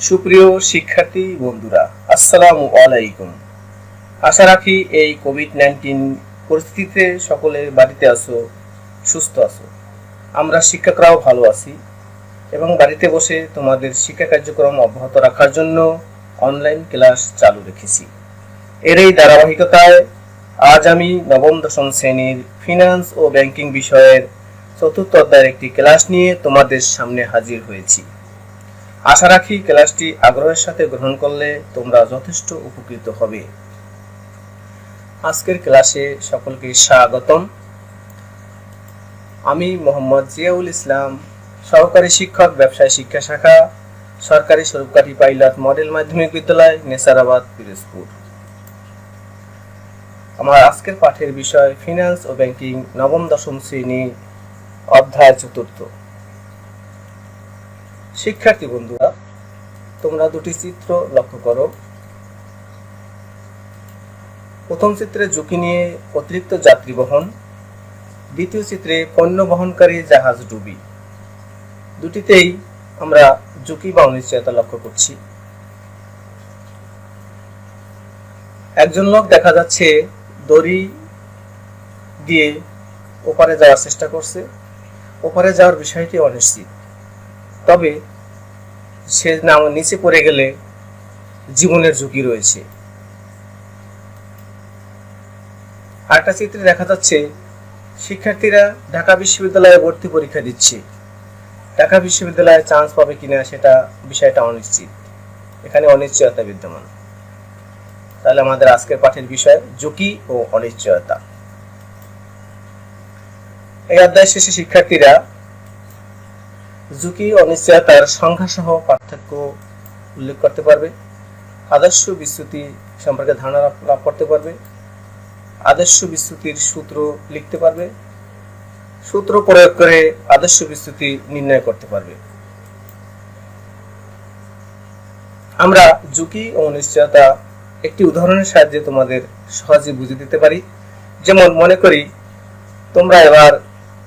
সুপ্রিয় শিক্ষার্থী বন্ধুরা, আসসালামু আলাইকুম। আশা রাখি এই কোভিড নাইন্টিন পরিস্থিতিতে সকলে বাড়িতে আসো সুস্থ আছো। আমরা শিক্ষকরাও ভালো আছি এবং বাড়িতে বসে তোমাদের শিক্ষা কার্যক্রম অব্যাহত রাখার জন্য অনলাইন ক্লাস চালু রেখেছি। এর এই ধারাবাহিকতায় আজ আমি নবম দশম শ্রেণির ফিনান্স ও ব্যাংকিং বিষয়ের চতুর্থ অধ্যায়ের একটি ক্লাস নিয়ে তোমাদের সামনে হাজির হয়েছি। আশা রাখি ক্লাসটি আগ্রহের সাথে গ্রহণ করলে তোমরা যথেষ্ট উপকৃত হবে। আজকের ক্লাসে সকলকে স্বাগতম। আমি মোহাম্মদ জিয়াউল ইসলাম, সহকারী শিক্ষক, ব্যবসায় শিক্ষা শাখা, সরকারি স্বরূপকাঠি পাইলট, মডেল মাধ্যমিক বিদ্যালয়, নেসারাবাদ পিরোজপুর। আমার আজকের পাঠের বিষয়, ফিনান্স ও ব্যাংকিং, নবম, দশম শ্রেণি, অধ্যায় চতুর্থ। শিক্ষার্থী বন্ধুরা, তোমরা দুটি চিত্র লক্ষ্য করো। প্রথম চিত্রে ঝুঁকি নিয়ে অতিরিক্ত যাত্রী বহন, দ্বিতীয় চিত্রে পণ্য বহনকারী জাহাজ ডুবি। দুটিতেই আমরা ঝুঁকি বা অনিশ্চয়তা লক্ষ্য করছি। একজন লোক দেখা যাচ্ছে দড়ি দিয়ে ওপারে যাওয়ার চেষ্টা করছে। ওপারে যাওয়ার বিষয়টি অনিশ্চিত। তবে সে নাম নিচে পড়ে গেলে জীবনের ঝুঁকি রয়েছে। আরেকটা চিত্রে দেখা যাচ্ছে, শিক্ষার্থীরা ঢাকা বিশ্ববিদ্যালয়ে ভর্তি পরীক্ষা দিচ্ছে। ঢাকা বিশ্ববিদ্যালয়ে চান্স পাবে কিনা সেটা বিষয়টা অনিশ্চিত। এখানে অনিশ্চয়তা বিদ্যমান। তাহলে আমাদের আজকের পাঠের বিষয় ঝুঁকি ও অনিশ্চয়তা। এই অধ্যায় শেষে শিক্ষার্থীরা ঝুঁকি অনিশ্চয়তার সংখ্যা সহ পার্থক্য উল্লেখ করতে পারবে। আদর্শ বিস্তৃতি সম্পর্কে ধারণা লাভ করতে পারবে। আদর্শ বিস্তৃতির সূত্র লিখতে পারবে। সূত্র প্রয়োগ করে আদর্শ বিস্তৃতি নির্ণয় করতে পারবে। আমরা ঝুঁকি ও অনিশ্চয়তা একটি উদাহরণের সাহায্যে তোমাদের সহজে বুঝে দিতে পারি। যেমন মনে করি, তোমরা এবার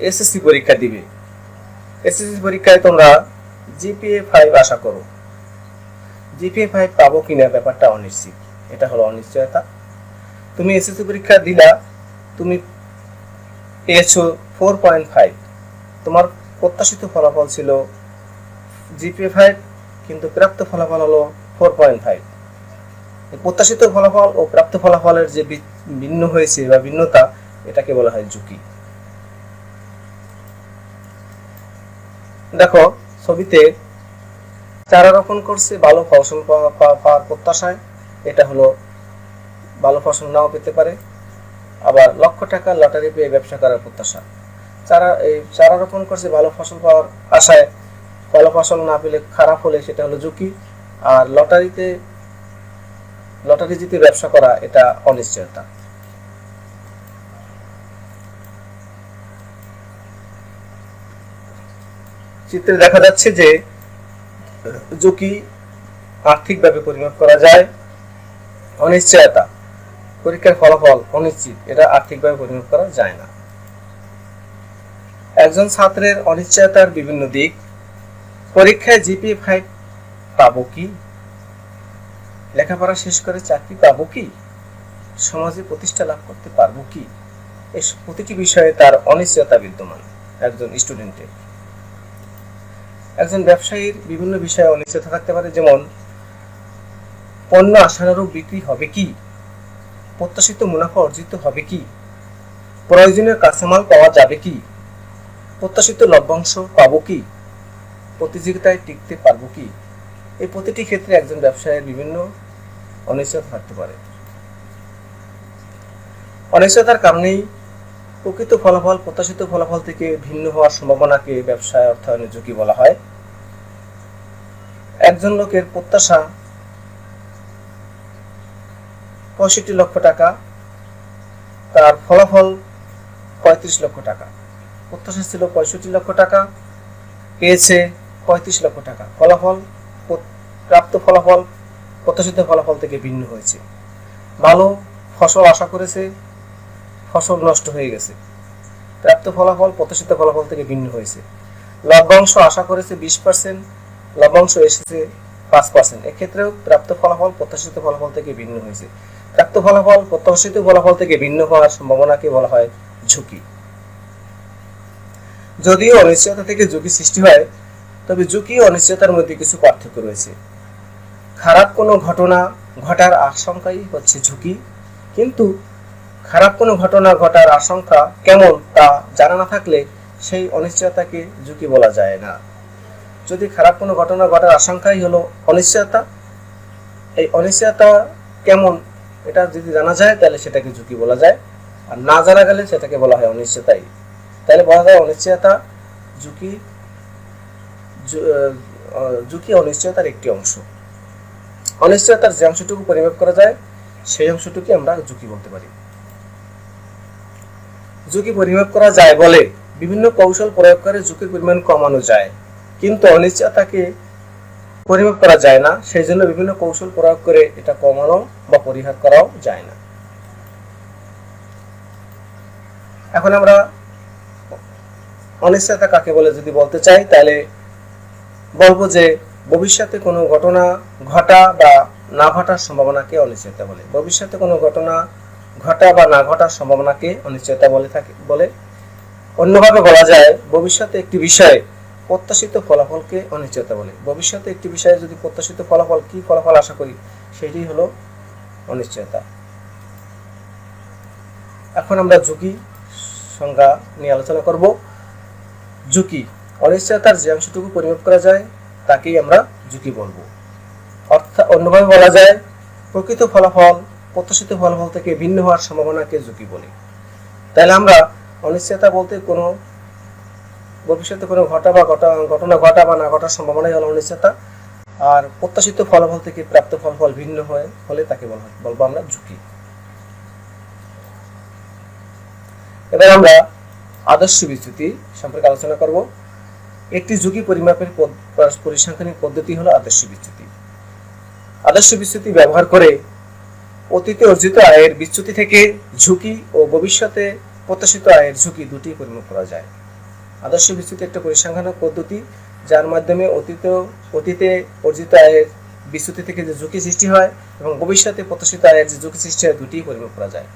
এসএসসি পরীক্ষা দিবে। এসএসসি পরীক্ষায় তোমরা জিপিএ ফাইভ আশা করো। জিপিএ ফাইভ পাবো কিনা ব্যাপারটা অনিশ্চিত। এটা হলো অনিশ্চয়তা। তুমি এসএসসি পরীক্ষা দিলা, তুমি পেয়েছ ফোর পয়েন্ট ফাইভ তোমার প্রত্যাশিত ফলাফল ছিল জিপিএ ফাইভ কিন্তু প্রাপ্ত ফলাফল হলো ফোর পয়েন্ট ফাইভ প্রত্যাশিত ফলাফল ও প্রাপ্ত ফলাফলের যে ভিন্ন হয়েছে বা ভিন্নতা, এটাকে বলা হয় ঝুঁকি। দেখো, ছবিতে চারা রোপণ করছে, ভালো ফসল পাওয়া- পাওয়া- পাওয়ার প্রত্যাশায়। এটা হলো ভালো ফসল নাও পেতে পারে। আবার লক্ষ টাকা লটারি পেয়ে ব্যবসা করার প্রত্যাশা। চারা, এই চারা রোপণ করছে, ভালো ফসল পাওয়ার আশায়। ভালো ফসল না পেলে খারাপ হলে সেটা হলো ঝুঁকি। আর লটারিতে, লটারি জিতে ব্যবসা করা এটা অনিশ্চয়তা। চিত্রে দেখা যাচ্ছে যে, ঝুঁকি আর্থিকভাবে পরিমাপ করা যায়। অনিশ্চয়তা, পরীক্ষার ফলাফল অনিশ্চিত, এটা আর্থিকভাবে পরিমাপ করা যায় না। একজন ছাত্রের অনিশ্চয়তার বিভিন্ন দিক। পরীক্ষায় জিপি ফাইভ পাবো কি? লেখাপড়া শেষ করে চাকরি পাবো কি? সমাজে প্রতিষ্ঠা লাভ করতে পারব কি? এই প্রতিটি বিষয়ে তার অনিশ্চয়তা বিদ্যমান একজন স্টুডেন্টের। একজন ব্যবসায়ীর বিভিন্ন বিষয়ে অনিশ্চয়তা থাকতে পারে, যেমন, পণ্য আশানুরূপ বিক্রি হবে কি? প্রত্যাশিত মুনাফা অর্জিত হবে কি? প্রয়োজনীয় কাঁচামাল পাওয়া যাবে কি? প্রত্যাশিত লভ্যাংশ পাবো কি? প্রতিযোগিতায় টিকতে পারব কি? এই প্রতিটি ক্ষেত্রে একজন ব্যবসায়ীর বিভিন্ন অনিশ্চয়তা থাকতে পারে। অনিশ্চয়তার কারণেই প্রকৃত ফলাফল, প্রত্যাশিত ফলাফল থেকে ভিন্ন হওয়ার সম্ভাবনাকে ব্যবসায়, অর্থায়নের ঝুঁকি বলা হয়। একজন লোকের প্রত্যাশা, পঁয়ষট্টি লক্ষ টাকা, তার ফলাফল পঁয়ত্রিশ লক্ষ টাকা। প্রত্যাশা ছিল পঁয়ষট্টি লক্ষ টাকা, পেয়েছে পঁয়ত্রিশ লক্ষ টাকা। ফলাফল, প্রাপ্ত ফলাফল, প্রত্যাশিত ফলাফল থেকে ভিন্ন হয়েছে। ভালো ফসল আশা করেছে ফসল নষ্ট হয়ে গেছে। প্রাপ্ত ফলাফল প্রত্যাশিত ফলাফল থেকে ভিন্ন হয়েছে। লভ্যাংশ আশা করেছে বিশ পার্সেন্ট লভ্যাংশ এসেছে পাঁচ পার্সেন্ট এক্ষেত্রেও প্রাপ্ত ফলাফল প্রত্যাশিত ফলাফল থেকে ভিন্ন হয়েছে। প্রাপ্ত ফলাফল প্রত্যাশিত ফলাফল থেকে ভিন্ন হওয়ার সম্ভাবনাকে বলা হয় ঝুঁকি। যদিও অনিশ্চয়তা থেকে ঝুঁকি সৃষ্টি হয়, তবে ঝুঁকি অনিশ্চয়তার মধ্যে কিছু পার্থক্য রয়েছে। খারাপ কোনো ঘটনা, ঘটার আশঙ্কাই হচ্ছে ঝুঁকি, কিন্তু খারাপ কোনো ঘটনা ঘটার আশঙ্কা কেমন তা জানা না থাকলে সেই অনিশ্চয়তাকে ঝুঁকি বলা যায় না। যদি খারাপ কোনো ঘটনা ঘটার আশঙ্কাই হলো অনিশ্চয়তা, এই অনিশ্চয়তা কেমন এটা যদি জানা যায় তাহলে সেটাকে ঝুঁকি বলা যায়। আর না জানা গেলে সেটাকে বলা হয় অনিশ্চয়তাই। তাহলে বলা যায় অনিশ্চয়তা ঝুঁকি ঝুঁকি অনিশ্চয়তার একটি অংশ। অনিশ্চয়তার যে অংশটুকু পরিমাপ করা যায়, সেই অংশটুকু আমরা ঝুঁকি বলতে পারি। ঝুঁকি পরিমাপ করা যায় বলে বিভিন্ন কৌশল প্রয়োগ করে ঝুঁকির পরিমাণ কমানো যায়। কিন্তু অনিশ্চয়তাকে পরিমাপ করা যায় না সেই জন্য বিভিন্ন কৌশল প্রয়োগ করে এটা কমানো বা পরিহার করাও যায় না। এখন আমরা অনিশ্চয়তা কাকে বলে যদি বলতে চাই, তাহলে বলব যে ভবিষ্যতে কোনো ঘটনা ঘটা বা না ঘটার সম্ভাবনাকে অনিশ্চয়তা বলে। ভবিষ্যতে কোনো ঘটনা ঘটা বা না ঘটার সম্ভাবনাকে অনিশ্চয়তা বলে থাকে, বলে। অন্যভাবে বলা যায়, ভবিষ্যতে একটি বিষয়ে প্রত্যাশিত ফলাফলকে অনিশ্চয়তা বলে। ভবিষ্যতে একটি বিষয়ে যদি প্রত্যাশিত ফলাফল, কি ফলাফল আশা করি? সেটি হলো অনিশ্চয়তা। এখন আমরা ঝুঁকি সংজ্ঞা নিয়ে আলোচনা করব। ঝুঁকি, অনিশ্চয়তার যে অংশটুকু পরিমাপ করা যায়, তাকেই আমরা ঝুঁকি বলব। অর্থাৎ অন্যভাবে বলা যায়, প্রকৃত ফলাফল প্রত্যাশিত ফলাফল থেকে ভিন্ন হওয়ার সম্ভাবনাকে ঝুঁকি বলি। তাহলে আমরা অনিশ্চয়তা বলতে কোনো ভবিষ্যতে কোনো ঘটা বা ঘটা, ঘটনা ঘটা বা না ঘটার সম্ভাবনাই হলো অনিশ্চয়তা। আর প্রত্যাশিত ফলাফল থেকে প্রাপ্ত ফলাফল ভিন্ন হয়, হলে তাকে বলা বলব আমরা ঝুঁকি। এবার আমরা আদর্শ বিচ্যুতি সম্পর্কে আলোচনা করব। একটি ঝুঁকি পরিমাপের পরিসংখ্যানিক পদ্ধতি হলো আদর্শ বিচ্যুতি। আদর্শ বিচ্যুতি ব্যবহার করে অতীতে অর্জিত আয়ের বিচ্যুতি থেকে ঝুঁকি ও ভবিষ্যতে প্রত্যাশিত আয়ের ঝুঁকি দুটি পরিমাপ করা যায়। আদর্শ বিচ্যুতি একটা পরিসংখ্যানিক পদ্ধতি, যার মাধ্যমে অতীত অতীতে অর্জিত আয়ের বিচ্যুতি থেকে যে ঝুঁকি সৃষ্টি হয় এবং ভবিষ্যতে প্রত্যাশিত আয়ের যে ঝুঁকি সৃষ্টি হয় দুটি পরিমাপ করা যায়।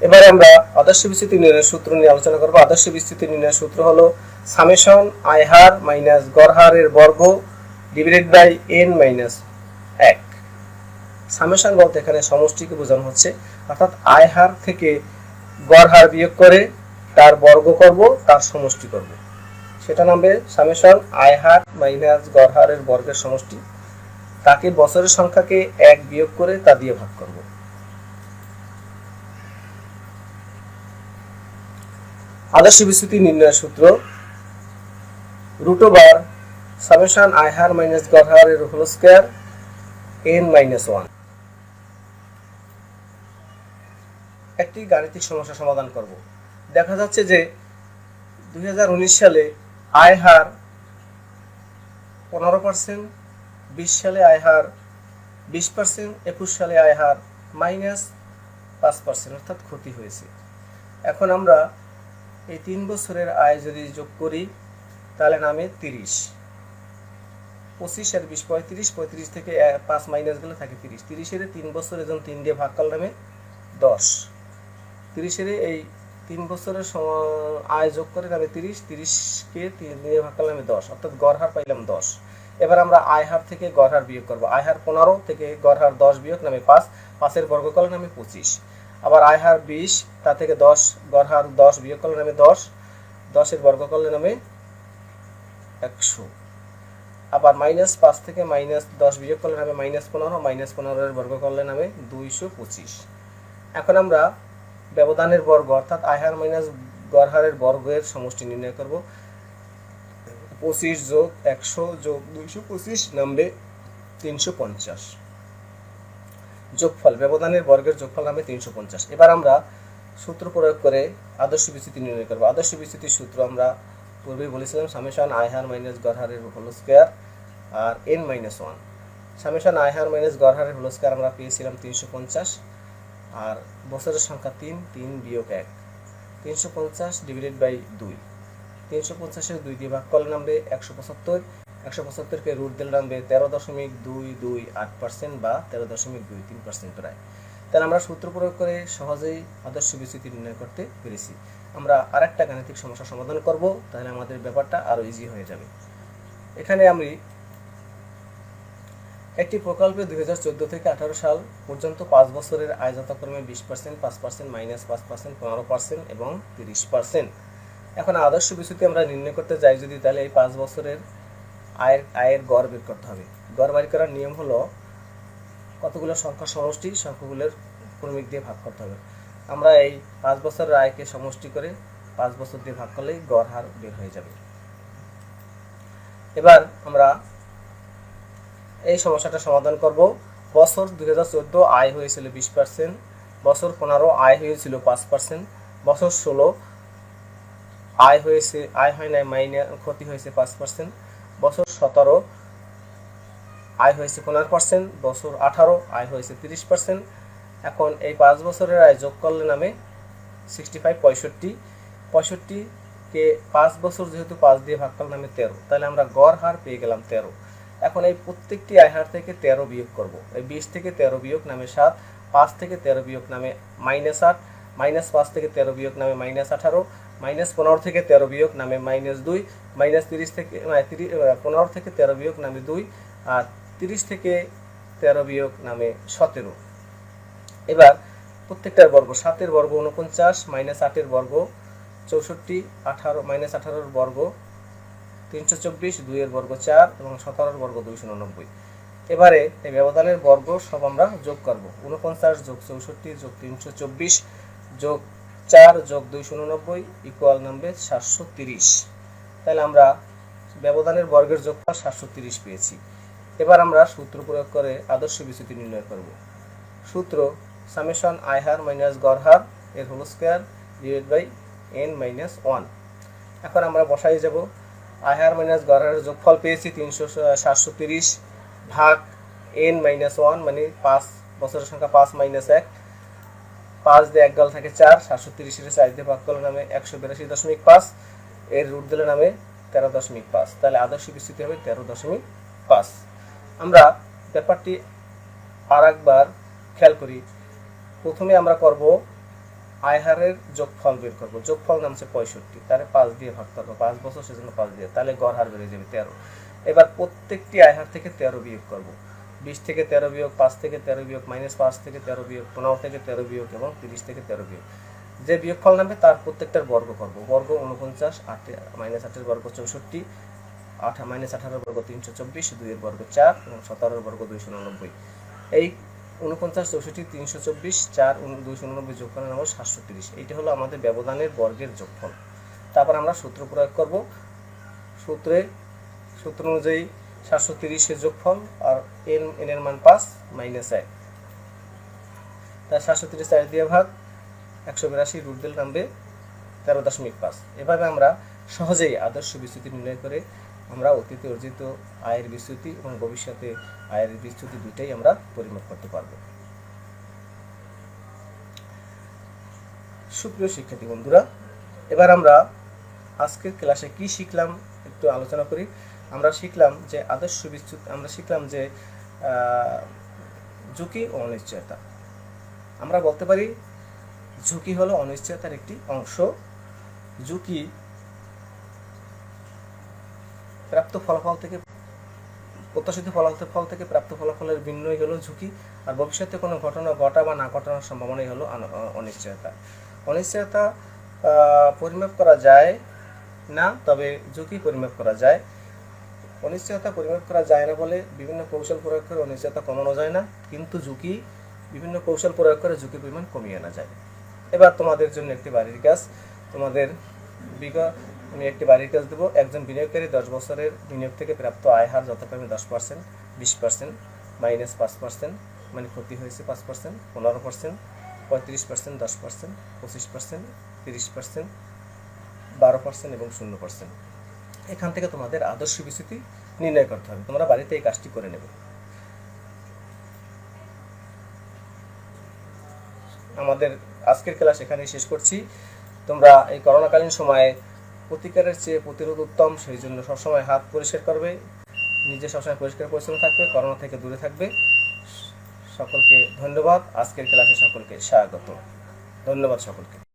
এবারে আমরা আদর্শ বিস্তৃতি নির্ণয়ের সূত্র নিয়ে আলোচনা করব। আদর্শ বিস্তৃতি নির্ণয়ের সূত্র হলো সামেশন আই হার মাইনাস গড় হারের বর্গ divided by n minus summation বলতে এখানে সমষ্টিকে বোঝানো হচ্ছে। অর্থাৎ আয় হার থেকে গড় হার বিয়োগ করে তার বর্গ করব, তার সমষ্টি করব। সেটা নামবে সামেশন আয় হার মাইনাস গড় হারের বর্গের সমষ্টি। তাকে বছরের সংখ্যাকে এক বিয়োগ করে তা দিয়ে ভাগ করব। আদর্শ বিস্তৃতি নির্ণয়ের সূত্র। রুট ওভার সামেশন আই হার মাইনাস গড় হারের whole square n minus one. একটি গাণিতিক সমস্যা সমাধান করব। দেখা যাচ্ছে যে দুই হাজার উনিশ সালে আয় হার পনেরো পার্সেন্ট, বিশ সালে আয় হার বিশ পার্সেন্ট, একুশ সালে আয় হার মাইনাস পাঁচ পার্সেন্ট, অর্থাৎ ক্ষতি হয়েছে। এখন আমরা এই তিন বছরের আয় যদি যোগ করি, তাহলে নামে তিরিশ। পঁচিশ আর বিশ, পঁয়ত্রিশ পঁয়ত্রিশ থেকে পাঁচ মাইনাস গেলে থাকে তিরিশ। তিরিশের তিন বছর এজন তিন দিয়ে ভাগ করলে নামে দশ। তিরিশের এই তিন বছরের আয় যোগ করে নামে তিরিশ, তিরিশকে তিন দিয়ে ভাগ করলে নামে দশ, অর্থাৎ গড় হার পাইলাম দশ। এবার আমরা আয় হার থেকে গড় হার বিয়োগ করব। আয় হার পনেরো থেকে গড় হার দশ বিয়োগ নামে পাঁচ, পাঁচের বর্গ করলে নামে পঁচিশ। আবার আয় হার বিশ, তা থেকে দশ, গড় হার দশ বিয়োগ করলে নামে দশ, দশের বর্গ করলে নামে একশো। আবার মাইনাস পাঁচ থেকে মাইনাস দশ বিয়োগ করলে নামে মাইনাস পনেরো, মাইনাস পনেরোর বর্গ করলে নামে দুইশো পঁচিশ। এখন আমরা ব্যবধানের বর্গ, অর্থাৎ আহার মাইনাস গড়হারের বর্গের সমষ্টি নির্ণয় করব। পঁচিশ যোগ একশো যোগ দুইশো পঁচিশ, নামবে তিনশো পঞ্চাশ। যোগফল, ব্যবধানের বর্গের যোগফল নামে তিনশো পঞ্চাশ। এবার আমরা সূত্র প্রয়োগ করে আদর্শ বিস্তৃতি নির্ণয় করব। আদর্শ বিস্তৃতির সূত্র আমরা পূর্বেই বলেছিলাম, সামেশন আইহার মাইনাস গড়হারের হোল স্কোয়ার আর এন মাইনাস ওয়ান সামেশন আইহার মাইনাস গড়হারের হোল স্কোয়ার আমরা পেয়েছিলাম তিনশো পঞ্চাশ। আর বছরের সংখ্যা তিন তিন বিয়োগ এক। তিনশো পঞ্চাশ ডিভাইডেড বাই দুই। তিনশো পঞ্চাশের দুই দিয়ে ভাগ করলে নামবে একশো পঁচাত্তর। একশো পঁচাত্তরকে রুট দিলে নামবে তেরো দশমিক দুই দুই আট পার্সেন্ট বা তেরো দশমিক দুই তিন পার্সেন্ট প্রায়। তাহলে আমরা সূত্র প্রয়োগ করে সহজেই আদর্শ বিস্তৃতি নির্ণয় করতে পেরেছি। আমরা আরেকটা গাণিতিক সমস্যা সমাধান করব, তাহলে আমাদের ব্যাপারটা আরও ইজি হয়ে যাবে। এখানে আমি একটি প্রকল্পে দু হাজার চোদ্দ থেকে আঠারো সাল পর্যন্ত পাঁচ বছরের আয় যথাক্রমে বিশ পার্সেন্ট পাঁচ পার্সেন্ট মাইনাস পাঁচ পার্সেন্ট পনেরো পার্সেন্ট এবং তিরিশ পার্সেন্ট এখন আদর্শ বিস্তৃতি আমরা নির্ণয় করতে যাই যদি তাহলে এই পাঁচ বছরের আয়ের আয়ের গড় বের করতে হবে। গড় বাড়ি করার নিয়ম হলো কতগুলো সংখ্যা সমষ্টি, সংখ্যাগুলোর ক্রমিক দিয়ে ভাগ করতে হবে। আমরা এই পাঁচ বছরের আয়কে সমষ্টি করে পাঁচ বছর দিয়ে ভাগ করলেই গড় হার বের হয়ে যাবে। এবার আমরা এই সমস্যাটা সমাধান করব। বছর দুই হাজার চোদ্দ আয় হয়েছিল বিশ পার্সেন্ট বছর পনেরো আয় হয়েছিল পাঁচ পার্সেন্ট বছর ষোলো আয় হয়েছে, আয় হয় নাই, মাইনে ক্ষতি হয়েছে পাঁচ পার্সেন্ট বছর সতেরো আয় হয়েছে পনেরো পার্সেন্ট বছর আঠারো আয় হয়েছে তিরিশ পার্সেন্ট এখন এই পাঁচ বছরের আয় যোগ করলে নামে সিক্সটি ফাইভ পঁয়ষট্টি পঁয়ষট্টিকে পাঁচ বছর যেহেতু পাঁচ দিয়ে ভাগ করলে নামে তেরো, তাহলে আমরা গড় হার পেয়ে গেলাম তেরো। এখন এই প্রত্যেকটি আয় হার থেকে তেরো বিয়োগ করব। এই বিশ থেকে তেরো বিয়োগ নামে সাত, পাঁচ থেকে তেরো বিয়োগ নামে মাইনাস আট, মাইনাস পাঁচ থেকে তেরো বিয়োগ নামে মাইনাস আঠারো, মাইনাস পনেরো থেকে তেরো বিয়োগ নামে মাইনাস দুই, মাইনাস তিরিশ থেকে পনেরো থেকে তেরো বিয়োগ নামে দুই আর তিরিশ থেকে তেরো বিয়োগ নামে সতেরো। এবার প্রত্যেকটার বর্গ, সাতের বর্গ উনপঞ্চাশ মাইনাস আটের বর্গ, চৌষট্টি, আঠারো, মাইনাস আঠারোর বর্গ তিনশো চব্বিশ, দুইয়ের বর্গ চার এবং সতেরোর বর্গ দুইশো উননব্বই। এবারে এই ব্যবধানের বর্গ সব আমরা যোগ করব। উনপঞ্চাশ যোগ চৌষট্টি যোগ তিনশো চব্বিশ যোগ চার যোগ দুইশো উননব্বই ইকুয়াল নামবে সাতশো তিরিশ। তাহলে আমরা ব্যবধানের বর্গের যোগফল সাতশো তিরিশ পেয়েছি। এবার আমরা সূত্র প্রয়োগ করে আদর্শ বিচ্যুতি নির্ণয় করব। সূত্র সামেশন আই হার মাইনাস গড় হার এর whole square divide by n minus one. এখন আমরা বসাই যাব। আই হার মাইনাস গড় হারের যোগফল পেয়েছি তিনশো সাতশো তিরিশ ভাগ এন মাইনাস ওয়ান মানে পাঁচ, বছরের সংখ্যা পাঁচ মাইনাস এক। পাঁচ দিয়ে এক গল থাকে চার সাতশো তিরিশের চার দিয়ে ভাগ করলে নামে একশো বিরাশি দশমিক পাঁচ। এর রুট দিলে নামে তেরো দশমিক পাঁচ। তাহলে আদর্শ বিস্তৃতি হবে তেরো দশমিক পাঁচ। আমরা ব্যাপারটি আর একবার খেয়াল করি। প্রথমে আমরা করব আয়হারের যোগফল বের করব। যোগফল নামছে পঁয়ষট্টি। তাহলে পাঁচ দিয়ে ভাগ করব। পাঁচ বছর, সেজন্য পাঁচ দিয়ে। তাহলে গড় হার বেড়ে যাবে তেরো। এবার প্রত্যেকটি আয়হার থেকে তেরো বিয়োগ করব। বিশ থেকে তেরো বিয়োগ, পাঁচ থেকে তেরো বিয়োগ, মাইনাস পাঁচ থেকে তেরো বিয়োগ, পনেরো থেকে তেরো বিয়োগ এবং তিরিশ থেকে তেরো বিয়োগ। যে বিয়োগফল নামবে তার প্রত্যেকটার বর্গ করব। বর্গ উনপঞ্চাশ আটে মাইনাস আটের বর্গ চৌষট্টি আঠা মাইনাস আঠারো বর্গ তিনশো চব্বিশ, দুইয়ের বর্গ চার এবং সতেরোর বর্গ দুইশো উননব্বই। এই উনপঞ্চাশ চৌষট্টি, তিনশো চব্বিশ, চার দুইশো উননব্বই যোগ করার নম্বর সাতশো তিরিশ। এইটা হলো আমাদের ব্যবধানের বর্গের যোগফল। তারপর আমরা সূত্র প্রয়োগ করব। সূত্রে, সূত্র অনুযায়ী সাতশো তিরিশের যোগফল আর এন এন এর মান পাঁচ, মাইনাস এক। তার সাতশো তিরিশ চার দিয়ে ভাগ, একশো বিরাশি রুট দিল নামবে তেরো দশমিক পাঁচ। এভাবে আমরা সহজেই আদর্শ বিস্তৃতি নির্ণয় করে আমরা অতীতে অর্জিত আয়ের বিস্তৃতি এবং ভবিষ্যতে আয়ের বিস্তৃতি দুইটাই আমরা পরিমাপ করতে পারব। সুপ্রিয় শিক্ষার্থী বন্ধুরা, এবার আমরা আজকের ক্লাসে কি শিখলাম একটু আলোচনা করি। আমরা শিখলাম যে আদর্শ বিস্তৃতি আমরা শিখলাম যে ঝুঁকি ও অনিশ্চয়তা। আমরা বলতে পারি, ঝুঁকি হলো অনিশ্চয়তার একটি অংশ। ঝুঁকি প্রাপ্ত ফলাফল থেকে প্রত্যাশিত ফলাফল ফল থেকে প্রাপ্ত ফলাফলের ভিন্নই হলো ঝুঁকি, আর ভবিষ্যতে কোনো ঘটনা ঘটা বা না ঘটানোর সম্ভাবনাই হলো অনিশ্চয়তা। অনিশ্চয়তা পরিমাপ করা যায় না, তবে ঝুঁকি পরিমাপ করা যায়। অনিশ্চয়তা পরিমাপ করা যায় না বলে বিভিন্ন কৌশল প্রয়োগ করে অনিশ্চয়তা কমানো যায় না, কিন্তু ঝুঁকি, বিভিন্ন কৌশল প্রয়োগ করে ঝুঁকি পরিমাণ কমিয়ে আনা যায়। এবার তোমাদের জন্য একটি বাড়ির কাজ তোমাদের বিগত আমি একটি বাড়ির কাজ দেবো। একজন বিনিয়োগকারী দশ বছরের বিনিয়োগ থেকে প্রাপ্ত আয় হার যথাক্রমে দশ পার্সেন্ট বিশ পার্সেন্ট মাইনাস পাঁচ পার্সেন্ট মানে ক্ষতি হয়েছে পাঁচ পার্সেন্ট পনেরো পার্সেন্ট পঁয়ত্রিশ পার্সেন্ট দশ পার্সেন্ট পঁচিশ পার্সেন্ট তিরিশ পার্সেন্ট বারো পার্সেন্ট এবং শূন্য পার্সেন্ট এখান থেকে তোমাদের আদর্শ বিস্তৃতি নির্ণয় করতে হবে। তোমরা বাড়িতে এই কাজটি করে নেবে। আমাদের আজকের ক্লাস এখানেই শেষ করছি। তোমরা এই করোনাকালীন সময়ে প্রতিকারের চেয়ে প্রতিরোধ উত্তম, সেই জন্য সবসময় হাত পরিষ্কার করবে। নিজে সবসময় পরিষ্কার পরিচ্ছন্ন থাকবে, করোনা থেকে দূরে থাকবে। সকলকে ধন্যবাদ। আজকের ক্লাসে সকলকে স্বাগত। ধন্যবাদ সকলকে।